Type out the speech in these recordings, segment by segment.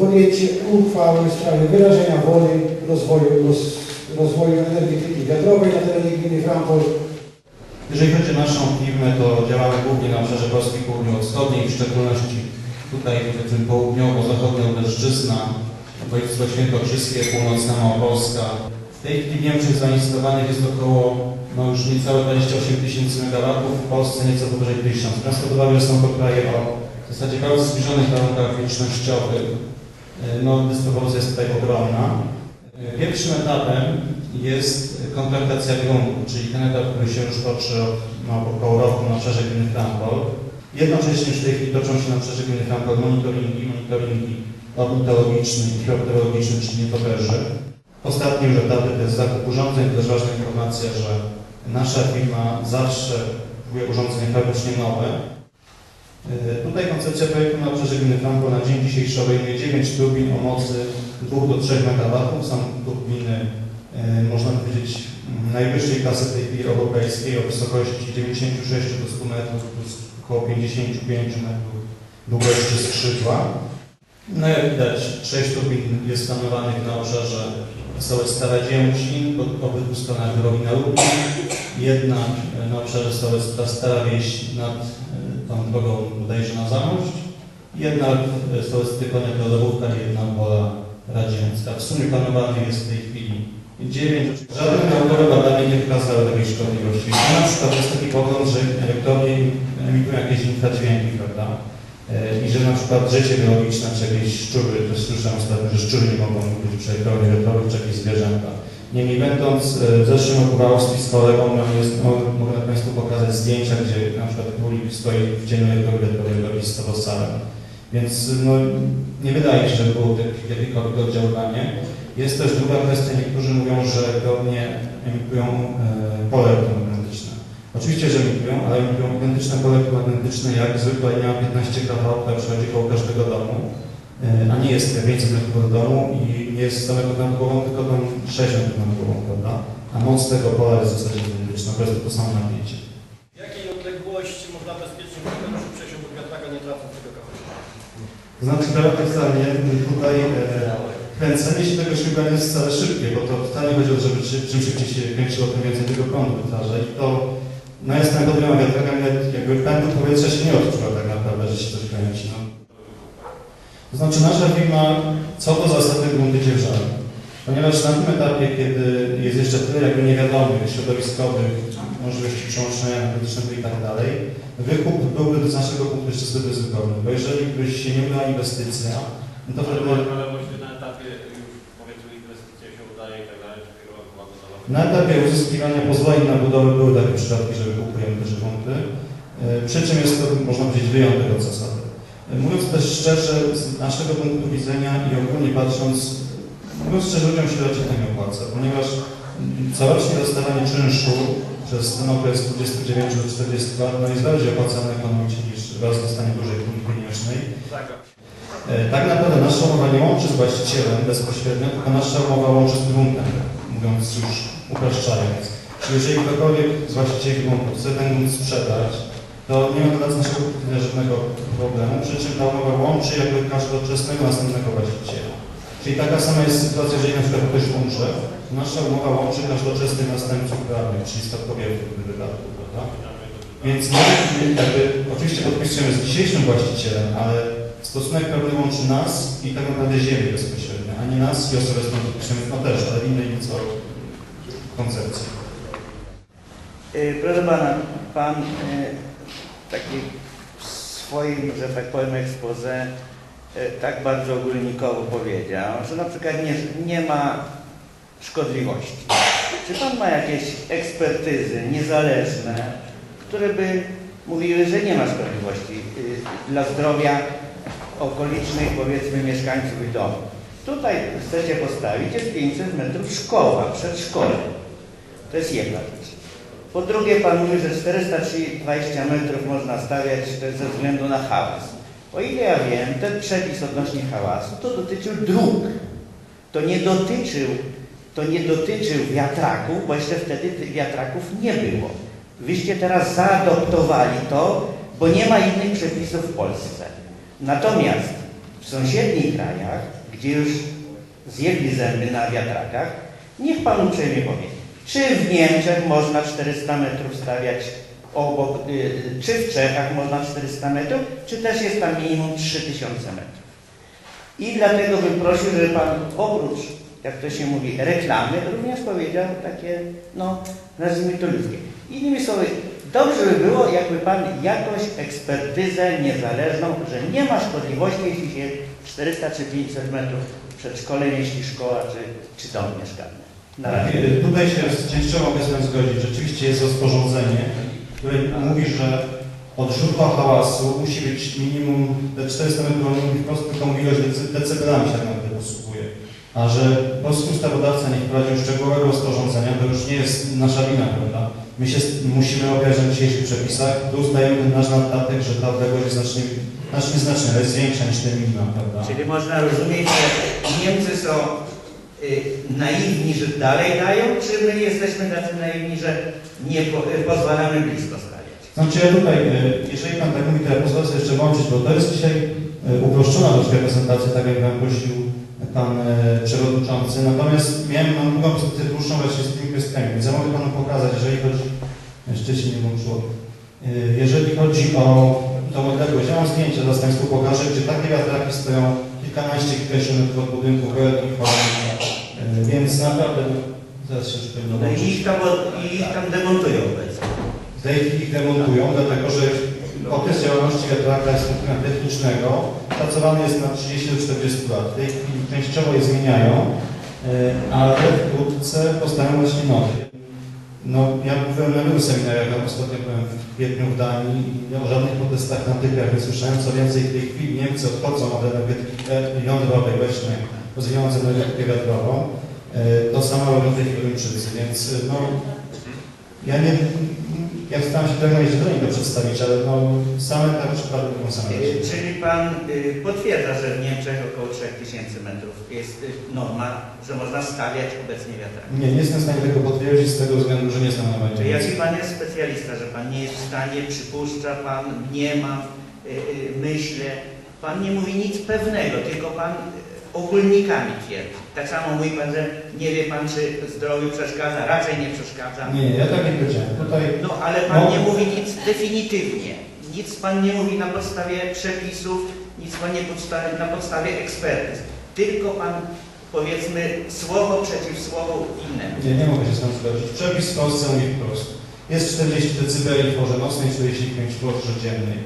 podjęcie uchwały w sprawie wyrażenia woli rozwoju, roz, rozwoju energetyki wiatrowej na terenie gminy Frankfurt. Jeżeli chodzi o naszą firmę, to działamy głównie na obszarze Polski Południowo-Wschodniej, w szczególności tutaj powiedzmy południowo-zachodnia Lubelszczyzna, województwo świętokrzyskie, północna Małopolska. W tej chwili w Niemczech zainstalowanych jest około no już niecałe 28 tysięcy megawatów, w Polsce nieco powyżej 1000. Transportowane są to kraje o w zasadzie bardzo zbliżonych warunkach łącznościowych. No, dysproporcja jest tutaj ogromna. Pierwszym etapem jest kontraktacja gruntu, czyli ten etap, który się już toczy od no, około roku na obszarze gminy Frankfurt. Jednocześnie w tej chwili toczą się na obszarze gminy Frankfurt monitoringi, monitoringi ornitologiczny i hydrometeorologiczny, czyli nietoperzy. Ostatni już etap to jest zakup urządzeń, to też ważna informacja, że nasza firma zawsze kupuje urządzenia faktycznie nowe. Yy, Tutaj koncepcja projektu na obszarze gminy Frankfurt na dzień dzisiejszy obejmuje 9 turbin o mocy 2 do 3 MW. Są turbiny, yy, można powiedzieć, mm, najwyższej klasy tej chwili europejskiej o wysokości 96 do 100 metrów plus około 55 metrów długości skrzydła. No jak widać, 6 turbin jest planowanych na obszarze Stołec Stara Dzięcin, po obydwu stronach drogi na Lubin, jedna e, na obszarze Stołec Stara Wieś nad e, tą drogą bodajże na Zamość, jedna w Stołec Tykonek do Lewówka i jedna wola Radziecka. W sumie planowanych jest w tej chwili dziewięć. Żadne naukowe badania nie wykazały takiej szkodliwości. Na przykład jest taki pogląd, że elektrownie emitują jakieś infradźwięki, prawda? E, I że na przykład życie biologiczne, czy jakieś szczury, to słyszałem ostatnio, że szczury nie mogą być przy elektrowni wiatrowych, czy jakieś zwierzęta. Niemniej będąc e, w zeszłym roku w Austrii z kolegą, jest, mogę Państwu pokazać zdjęcia, gdzie na przykład królik stoi w cieniu wiatrowej robi z towosalem. Więc no, nie wydaje się, że było tak- jakiekolwiek oddziaływanie. Jest też druga kwestia, niektórzy mówią, że elektrownie emitują e, pole elektromagnetyczne. Oczywiście, że emitują, ale emitują identyczne pole elektromagnetyczne jak zwykła linia 15 kV, która przechodzi koło każdego domu, a nie jest 500 metrów od domu i nie jest samego nad głową, tylko tam 60 metrów nad głową, prawda? A moc tego pola jest w zasadzie identyczna, po prostu to samo napięcie. W jakiej odległości można bezpiecznie przy przejściu pod wiatraka nie tracąc tego kawałka? To znaczy paradoksalnie tutaj e, kręcenie się tego nie jest wcale szybkie, bo to wcale nie chodzi o to, żeby czy- czym szybciej się kręciło, tym więcej tego prądu wytwarza i to no jest tak dobrym wiatraka, jakby pędu powietrza się nie odczuwa tak naprawdę, że się coś kręci. No. To znaczy nasza firma co do zasady grunty dzierżawi. Ponieważ na tym etapie, kiedy jest jeszcze tyle jakby niewiadomych, środowiskowych, możliwości przełączenia energetycznego i tak dalej, wykup byłby z naszego punktu widzenia zbyt ryzykowny, bo jeżeli by się nie udała inwestycja, no to wtedy Ale właśnie na etapie już powiedzmy inwestycja się udaje i tak dalej, czy firma była gotowa. na etapie uzyskiwania pozwoleń na budowę były takie przypadki, że wykupujemy też grunty, Yy, przy czym jest to, można powiedzieć, wyjątek od zasady. Mówiąc też szczerze, z naszego punktu widzenia i ogólnie patrząc, mówiąc szczerze, ludziom się raczej to nie opłaca, ponieważ corocznie dostawanie czynszu przez ten okres 29 do 40 lat no jest bardziej opłacalne ekonomicznie niż raz dostanie dużej puli pieniężnej. E, Tak naprawdę nasza umowa nie łączy z właścicielem bezpośrednio, tylko nasza umowa łączy z gruntem, mówiąc już upraszczając. Czyli jeżeli ktokolwiek z właścicieli gruntu chce ten grunt sprzedać, to nie ma dla naszego widzenia żadnego problemu, przy czym ta umowa łączy jakby każdoczesnego następnego właściciela. Czyli taka sama jest sytuacja, jeżeli na przykład ktoś umrze, to nasza umowa łączy każdoczesnych następców prawnych, czyli spadkobierców w tym wypadku, prawda? Więc my jakby, oczywiście podpisujemy z dzisiejszym właścicielem, ale stosunek prawny łączy nas i tak naprawdę ziemię bezpośrednio, a nie nas i osobę, z którą podpisujemy, no też, ale innej nieco koncepcji. Y, Proszę Pana, Pan taki w swoim, że tak powiem, ekspoze y, tak bardzo ogólnikowo powiedział, że na przykład nie, nie ma szkodliwości. Czy Pan ma jakieś ekspertyzy niezależne, które by mówiły, że nie ma szkodliwości y, dla zdrowia okolicznych, powiedzmy, mieszkańców i domów? Tutaj chcecie postawić jest 500 metrów szkoła, przedszkole. To jest jedna rzecz. Po drugie, Pan mówi, że 420 metrów można stawiać ze względu na hałas. O ile ja wiem, ten przepis odnośnie hałasu to dotyczył dróg. To nie dotyczył, to nie dotyczył wiatraków, bo jeszcze wtedy tych wiatraków nie było. Wyście teraz zaadoptowali to, bo nie ma innych przepisów w Polsce. Natomiast w sąsiednich krajach, gdzie już zjedli zęby na wiatrakach, niech Pan uprzejmie powie, czy w Niemczech można 400 metrów stawiać obok, y, czy w Czechach można 400 metrów, czy też jest tam minimum 3000 metrów. I dlatego bym prosił, żeby Pan oprócz, jak to się mówi, reklamy, również powiedział takie, no, nazwijmy to ludzkie. Innymi słowy, dobrze by było, jakby Pan jakąś ekspertyzę niezależną, że nie ma szkodliwości, jeśli się 400 czy 500 metrów przed szkolem, jeśli szkoła czy, czy dom mieszkalny. Razie. Y, Tutaj się częściowo mogę zgodzić. Rzeczywiście jest rozporządzenie, które mówi, że od źródła hałasu musi być minimum te 400 metrów, on mówi wprost tylko ilość decy- decybelami się tak naprawdę posługuje. A że polski ustawodawca nie wprowadził szczegółowego rozporządzenia, to już nie jest nasza wina, prawda? My się musimy opierać na dzisiejszych przepisach, plus dajemy ten nasz naddatek, że ta odległość jest znacznie, znacznie, znacznie, jest większa niż te minima, prawda? Czyli można rozumieć, że Niemcy są naiwni, że dalej dają, czy my jesteśmy tacy naiwni, że nie y, pozwalamy blisko stawiać? Znaczy ja tutaj, e, jeżeli Pan tak mówi, to ja pozwolę sobie jeszcze włączyć, bo to jest dzisiaj uproszczona troszkę prezentacja, tak jak Pan prosił Pan Przewodniczący. Natomiast miałem mam drugą prezentację dłuższą właśnie z tymi kwestiami, więc ja mogę Panu pokazać, jeżeli chodzi, jeszcze się nie włączyło, jeżeli chodzi o tą odległość, ja mam zdjęcie, zaraz Państwu pokażę, gdzie takie wiatraki stoją kilkanaście kilometrów od budynku e, więc naprawdę, zaraz się już No i ich tam, i ich tam demontują obecnie. W tej chwili ich demontują, dlatego że okres działalności wiatraka jest technicznego szacowany jest na 30 do 40 lat. W tej chwili częściowo je zmieniają, e, ale wkrótce powstają właśnie nowe. No, ja byłem na wielu seminariach, ostatnio byłem w kwietniu w Danii i o żadnych protestach na Tygrach nie słyszałem. Co więcej, w tej chwili Niemcy odchodzą od energetyki jądrowej leśnej, rozwijając energetykę wiatrową. To samo robią w tej chwili Niemczycy, więc e, no, ja nie, ja staram się tego mieć do niego przedstawić, ale no, same te przykłady mogą same być. Czyli Pan y, potwierdza, że w Niemczech około 3000 metrów jest y, norma, że można stawiać obecnie wiatraki. Nie, nie jestem w stanie tego potwierdzić z tego względu, że nie znam na To jaki Pan jest specjalista, że Pan nie jest w stanie, przypuszcza Pan, nie ma, myślę. Pan nie mówi nic pewnego, tylko Pan ogólnikami twierdzi. Tak samo mówi Pan, że nie wie Pan, czy zdrowiu przeszkadza, raczej nie przeszkadza. Nie, ja tak nie powiedziałem. Tutaj No ale Pan No. nie mówi nic definitywnie. Nic Pan nie mówi na podstawie przepisów, nic Pan nie podstawi, na podstawie ekspertyz. Tylko Pan, powiedzmy, słowo przeciw słowu innemu. nie, nie mogę się z tym zgodzić. Przepis w Polsce mówi wprost. Jest 40 dB w porze nocnej, 45 w porze dziennej.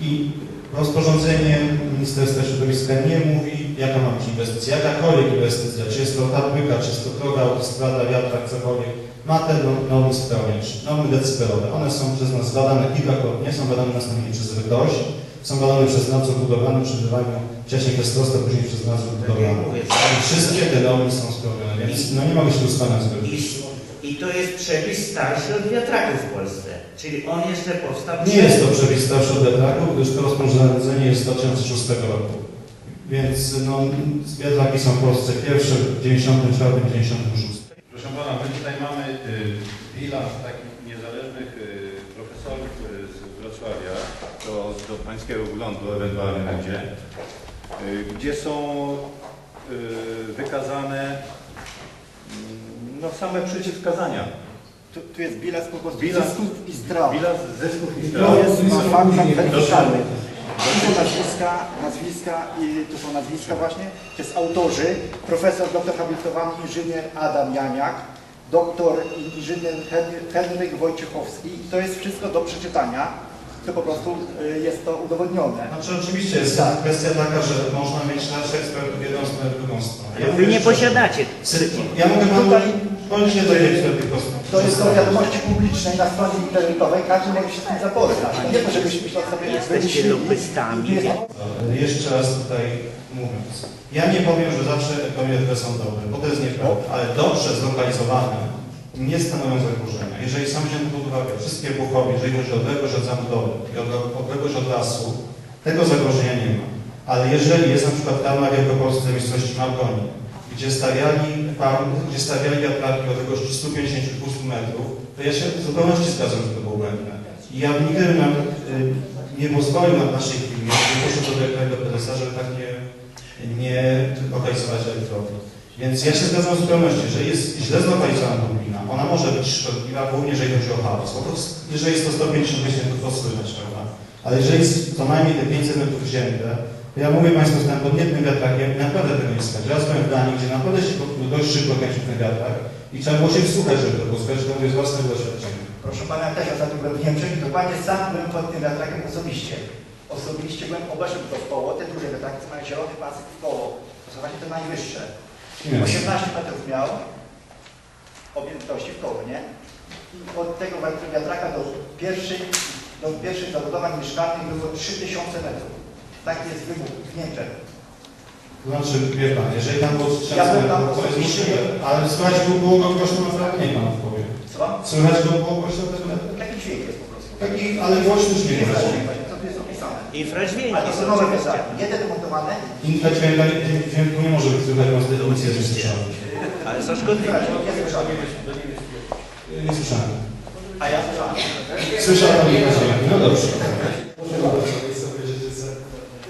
I rozporządzenie Ministerstwa Środowiska nie mówi, jaka ma być inwestycja, jakakolwiek inwestycja, czy jest to fabryka, czy jest to droga, autostrada, wiatrak, cokolwiek, ma te no- normy spełniać, normy decybelowe. One są przez nas badane kilkakrotnie, są badane następnie przez RDOŚ, są badane przez nadzór budowlany, przebywają wcześniej przez TOSTA, później przez nadzór Tak mówię, I wszystkie te normy są spełnione, więc no nie mogę się tu z Panem zgodzić. I, I to jest przepis starszy od wiatraków w Polsce. Czyli on jeszcze powstał Nie jest to przepis starszy od wiatraków, gdyż to rozporządzenie jest z 2006 roku. Więc no, wiatraki są w Polsce pierwsze w 94-96. Proszę Pana, my tutaj mamy y, bilans takich niezależnych y, profesorów y, z Wrocławia do, do Pańskiego Wglądu ewentualnie będzie, y, gdzie są y, wykazane mm, no, same przeciwwskazania. Tu, tu jest bilans po prostu Bilans- zysków i strat. Bilans zysków i To strat. jest na faktach Proszę. weryfikowalnych. To nazwiska, nazwiska i tu są nazwiska właśnie. To jest autorzy, profesor doktor habilitowany inżynier Adam Janiak, doktor inżynier Hen- Henryk Wojciechowski. I to jest wszystko do przeczytania. To po prostu y, jest to udowodnione. Znaczy oczywiście jest kwestia taka, że można mieć naszych ekspertów w jedną stronę, w drugą stronę. Ja Wy nie posiadacie. Ja mogę Panu Tutaj- nie To jest do wiadomości publicznej na stronie internetowej. Każdy może się z tym zapoznać. Nie to, żebyśmy to sobie Jesteście lobbystami. Jeszcze raz tutaj mówiąc. Ja nie powiem, że zawsze komiety są dobre, bo to jest nieprawda, ale dobrze zlokalizowane nie stanowią zagrożenia. Jeżeli sam wziąć pod uwagę wszystkie buchowie, jeżeli chodzi o odległość od zabudowy i od- odległość od lasu, tego zagrożenia nie ma. Ale jeżeli jest na przykład farma w Wielkopolsce w miejscowości Margoni, gdzie stawiali farmy, gdzie stawiali wiatraki o odległości 150-200 metrów, to ja się w zupełności zgadzam, że to było błędne. I ja nigdy nawet, y, nie pozwolił na naszej firmie, nie poszedł do dyrektora do prezesa, żeby tak nie, nie lokalizować elektrowni. Więc ja się zgadzam w zupełności, że jest źle zlokalizowana turbina. Ona może być szkodliwa, głównie jeżeli chodzi o hałas. To, jeżeli jest to 150 metrów, to słychać, prawda? Ale jeżeli jest co najmniej te 500 metrów to ja mówię Państwu, że pod jednym wiatrakiem naprawdę tego nie słychać. Ja byłem w Danii, gdzie naprawdę się dość szybko kręcił ten wiatrak i trzeba było się wsłuchać, żeby to posłuchać, to mówię z własnego doświadczenia. Proszę Pana, też ostatnio byłem w Niemczech i dokładnie sam byłem pod tym wiatrakiem osobiście. Osobiście byłem, obeszłem to w koło, te duże wiatraki, co mają zielony pasek w koło. To są właśnie te najwyższe. 18 metrów miał objętości w koło, nie? I od tego wiatraka do pierwszej, do pierwszych zabudowań mieszkalnych było 3000 metrów. Taki jest wybuch w Niemczech. To znaczy, wie Pan, jeżeli tam było Ja strzelane, tam to jest możliwe. Ale słychać było, było go głośno naprawdę nie Pan powie. Co? Słychać go było głośno tego wiatrak? Taki dźwięk jest po prostu. Taki, ale głośny Nie dźwięk. tu jest opisane. Infradźwięki A to są nowe wiatraki, nie te demontowane, Infradźwięka dźwięku nie może być słychać, bo z definicji jest niesłyszalny. ale są szkodliwe. nie słyszałem. Nie słyszałem. A ja słyszałem. Słyszał Pan infradźwięki. No dobrze.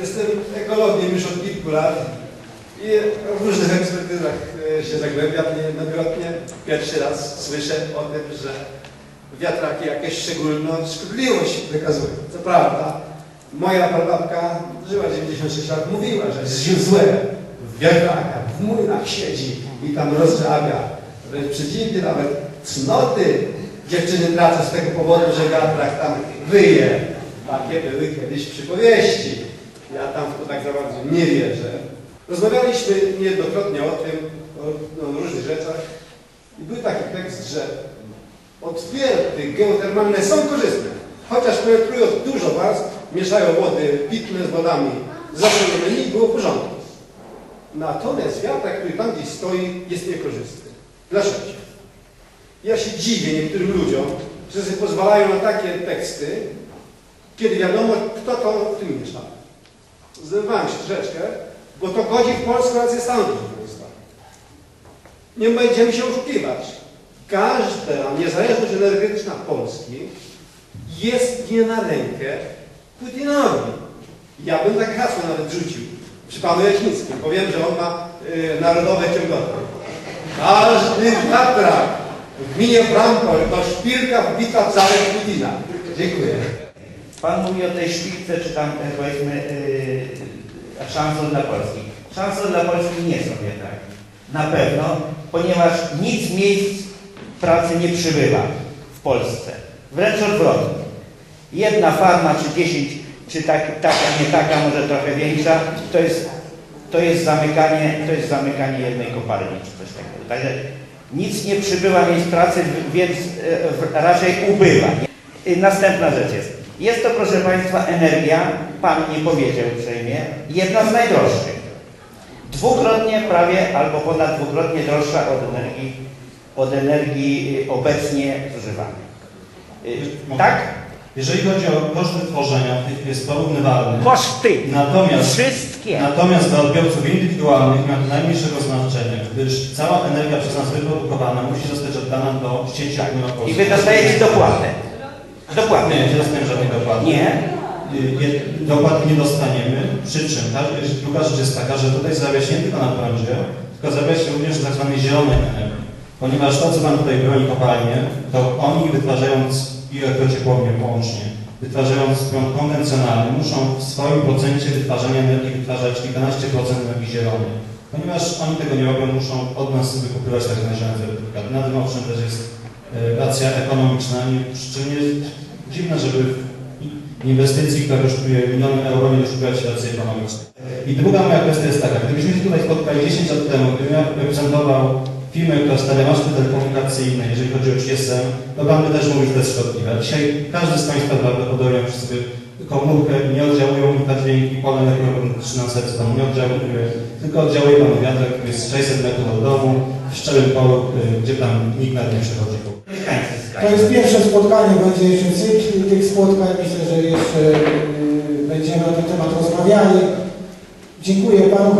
Jestem ekologiem już od kilku lat i w różnych ekspertyzach e, się zagłębiam niejednokrotnie. Pierwszy raz słyszę o tym, że wiatraki jakieś szczególną szkodliwość wykazują. Co prawda, moja prababka żyła 96 lat, mówiła, że złe w wiatrakach, w młynach siedzi i tam rozżawia. Wręcz przeciwnie, nawet cnoty dziewczyny tracą z tego powodu, że wiatrak tam wyje. Takie były kiedyś przypowieści. Ja tam w to tak za bardzo nie wierzę. Rozmawialiśmy niejednokrotnie o tym, o, o różnych rzeczach i był taki tekst, że odwierty geotermalne są korzystne, chociaż penetrują dużo warstw, mieszają wody pitne z wodami zasolonymi i było w porządku. Natomiast wiatrak, który tam gdzieś stoi, jest niekorzystny. Dlaczego? Ja się dziwię niektórym ludziom, że pozwalają na takie teksty, kiedy wiadomo, kto to w tym miesza. Zrywałem się troszeczkę, bo to godzi w polską rację stanu. Nie będziemy się oszukiwać. Każda niezależność energetyczna Polski jest nie na rękę Putinowi. Ja bym takie hasło nawet rzucił przy panu Jaśnickim, bo wiem, że on ma y, narodowe ciągoty. Każdy wiatrak w gminie Frankol to szpilka wbita w Putina. Dziękuję. Pan mówi o tej szpilce, czy tam e, powiedzmy yy, szansą dla Polski. Szansą dla Polski nie są wiatraki. Na pewno, ponieważ nic miejsc pracy nie przybywa w Polsce. Wręcz odwrotnie. Jedna farma, czy dziesięć, czy tak, taka, nie taka, może trochę większa, to jest, to jest, zamykanie, to jest zamykanie jednej kopalni, czy coś takiego. Także nic nie przybywa miejsc pracy, więc e, raczej ubywa. Następna rzecz jest. Jest to, proszę Państwa, energia, Pan nie powiedział uprzejmie, jedna z najdroższych. Dwukrotnie prawie albo ponad dwukrotnie droższa od energii, od energii y, obecnie zużywanej. Y, Tak? Jeżeli chodzi o koszty tworzenia, tych jest porównywalny. Koszty. Natomiast, Wszystkie. natomiast dla odbiorców indywidualnych ma to najmniejszego znaczenia, gdyż cała energia przez nas wyprodukowana musi zostać oddana do sieci I monopolskiej. Wy dostajecie dopłatę. Dopłatę. Nie, nie dostaniemy żadnej dopłaty. Nie? Y, je- Dopłat nie dostaniemy, przy czym każdy- druga rzecz jest taka, że tutaj zarabia się nie tylko na prądzie, tylko zarabia się również na tak zwanej zielonej energii. Ponieważ to, co Pan tutaj broni kopalnie, to oni wytwarzając i elektrociepłownię łącznie, wytwarzając prąd konwencjonalny, muszą w swoim procencie wytwarzania energii wytwarzać kilkanaście procent energii zielonej. Ponieważ oni tego nie robią, muszą od nas wykupywać tak zwane zielone certyfikaty. Na tym owszem też jest racja ekonomiczna, nie, czym jest dziwne, żeby inwestycji, która kosztuje miliony euro, nie szukać racji ekonomicznej. I druga moja kwestia jest taka, gdybyśmy się tutaj spotkali 10 lat temu, gdybym ja reprezentował firmę, która stawia maszty telekomunikacyjne, jeżeli chodzi o GSM, to Pan by też mówił, że to jest szkodliwe. Dzisiaj każdy z Państwa prawdopodobnie przy sobie komórkę nie oddziałują mi te dźwięki, pole elektromagnetyczne na serce Panu nie oddziałuje, tylko oddziałuje Panu wiatrak, który jest 600 metrów od domu, w szczerym polu, y, gdzie tam nikt nad nie przechodzi. To jest pierwsze spotkanie, będzie jeszcze cykl tych spotkań. Myślę, że jeszcze y, będziemy na ten temat rozmawiali. Dziękuję Panu.